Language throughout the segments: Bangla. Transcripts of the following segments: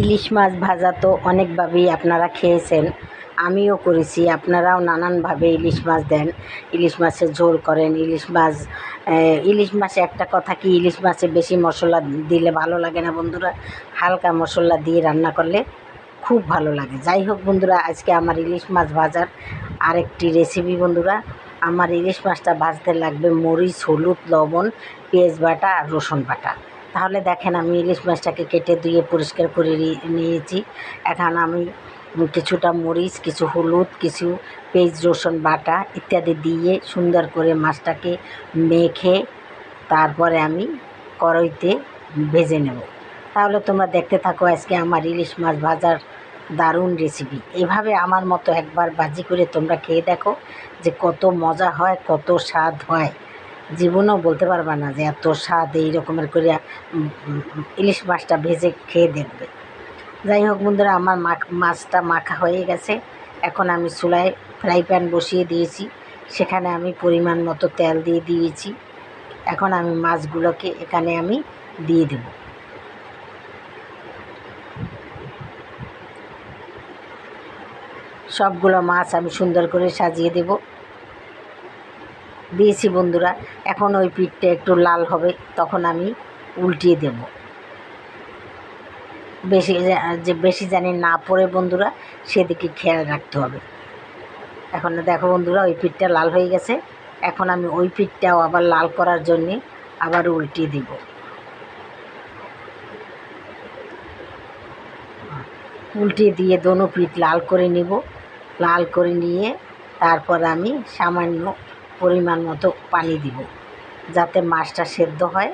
ইলিশ মাছ ভাজা তো অনেকভাবেই আপনারা খেয়েছেন, আমিও করেছি। আপনারাও নানানভাবে ইলিশ মাছ দেন, ইলিশ মাছের ঝোল করেন, ইলিশ মাছ ইলিশ মাছে একটা কথা কি, ইলিশ মাছে বেশি মশলা দিলে ভালো লাগে না বন্ধুরা? হালকা মশলা দিয়ে রান্না করলে খুব ভালো লাগে। যাই হোক বন্ধুরা, আজকে আমার ইলিশ মাছ ভাজার আরেকটি রেসিপি বন্ধুরা, আমার ইলিশ মাছটা ভাজতে লাগবে মরিচ, হলুদ, লবণ, পেঁয়াজ বাটা আর রসুন বাটা। তাহলে দেখেন আমি ইলিশ মাছটাকে কেটে ধুয়ে পরিষ্কার করে নিয়েছি। এখন আমি কিছুটা মরিচ, কিছু হলুদ, কিছু পেঁয়াজ, রসুন বাটা ইত্যাদি দিয়ে সুন্দর করে মাছটাকে মেখে তারপরে আমি কড়াইতে ভেজে নেব। তাহলে তোমরা দেখতে থাকো আজকে আমার ইলিশ মাছ ভাজার দারুণ রেসিপি এভাবে আমার মতো একবার বাজি করে তোমরা খেয়ে দেখো যে কত মজা হয়, কত স্বাদ হয়। জীবনেও বলতে পারবা না যে এত স্বাদ এই রকমের করে ইলিশ মাছটা ভেজে খেয়ে দেখবে। যাই হোক বন্ধুরা, আমার মাছটা মাখা হয়ে গেছে। এখন আমি চুলায় ফ্রাই প্যান বসিয়ে দিয়েছি। সেখানে আমি পরিমাণ মতো তেল দিয়ে দিয়েছি। এখন আমি মাছগুলোকে এখানে আমি দিয়ে দেব। সবগুলো মাছ আমি সুন্দর করে সাজিয়ে দেব। দিয়েছি বন্ধুরা, এখন ওই পিঠটা একটু লাল হবে, তখন আমি উল্টিয়ে দেব। বেশি যে বেশি জানি না পড়ে বন্ধুরা, সেদিকে খেয়াল রাখতে হবে। এখন দেখো বন্ধুরা, ওই পিঠটা লাল হয়ে গেছে, এখন আমি ওই পিঠটাও আবার লাল করার জন্যে আবার উল্টিয়ে দেব। উল্টিয়ে দিয়ে দোনো পিঠ লাল করে নিব, লাল করে নিয়ে তারপর আমি সামান্য পরিমাণ মতো পানি দিব, যাতে মাছটা সেদ্ধ হয়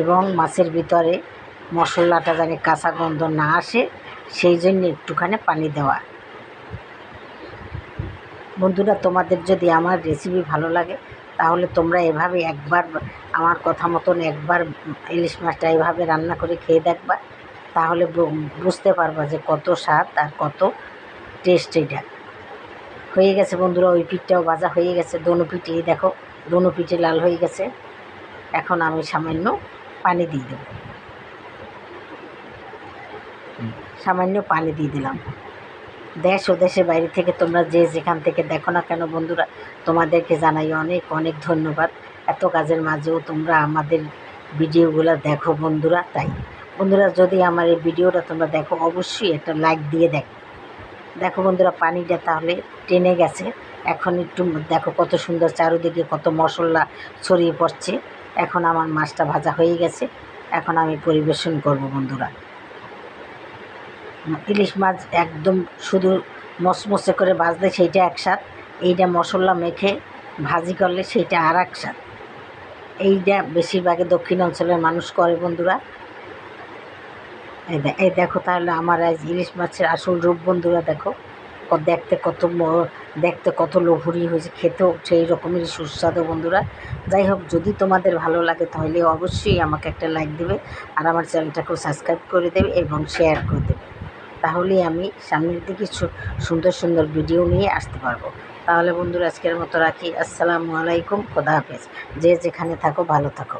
এবং মাছের ভিতরে মশলাটা যেন কাঁচা গন্ধ না আসে, সেই জন্য একটুখানি পানি দেওয়া। বন্ধুরা, তোমাদের যদি আমার রেসিপি ভালো লাগে, তাহলে তোমরা এভাবে একবার আমার কথা মতন একবার ইলিশ মাছটা এভাবে রান্না করে খেয়ে দেখবা, তাহলে বুঝতে পারবা যে কত স্বাদ আর কত টেস্ট এটা। হয়ে গেছে বন্ধুরা, ওই পিঠটাও ভাজা হয়ে গেছে। দোনো পিঠে দেখো, দোনো পিঠে লাল হয়ে গেছে। এখন আমি সামান্য পানি দিয়ে দেবো। সামান্য পানি দিয়ে দিলাম। দেশ ও দেশের বাইরে থেকে তোমরা যে যেখান থেকে দেখো না কেন বন্ধুরা, তোমাদেরকে জানাই অনেক অনেক ধন্যবাদ। এত কাজের মাঝেও তোমরা আমাদের ভিডিওগুলো দেখো বন্ধুরা, তাই। বন্ধুরা, যদি আমার এই ভিডিওটা তোমরা দেখো, অবশ্যই একটা লাইক দিয়ে দেখো। দেখো বন্ধুরা, পানিটা তাহলে টেনে গেছে। এখন একটু দেখো কত সুন্দর চারিদিকে কত মশলা ছড়িয়ে পড়ছে। এখন আমার মাছটা ভাজা হয়ে গেছে। এখন আমি পরিবেশন করব বন্ধুরা। ইলিশ মাছ একদম শুধু মসমসে করে ভাজলে সেইটা এক স্বাদ, এইটা মশলা মেখে ভাজি করলে সেইটা আর একসাথ এইটা বেশিরভাগে দক্ষিণ অঞ্চলের মানুষ করে বন্ধুরা। এই দেখো তাহলে আমার আজ ইলিশ মাছের আসল রূপ বন্ধুরা দেখো। দেখতে কত দেখতে কত লোভনীয় হয়েছে, খেতেও সেই রকমেরই সুস্বাদু বন্ধুরা। যাই হোক, যদি তোমাদের ভালো লাগে তাহলে অবশ্যই আমাকে একটা লাইক দেবে আর আমার চ্যানেলটাকেও সাবস্ক্রাইব করে দেবে এবং শেয়ার করে দেবে। তাহলেই আমি সামনের দিকে সুন্দর সুন্দর ভিডিও নিয়ে আসতে পারব। তাহলে বন্ধুরা আজকের মতো রাখি। আসসালামু আলাইকুম, খোদা হাফেজ। যে যেখানে থাকো, ভালো থাকো।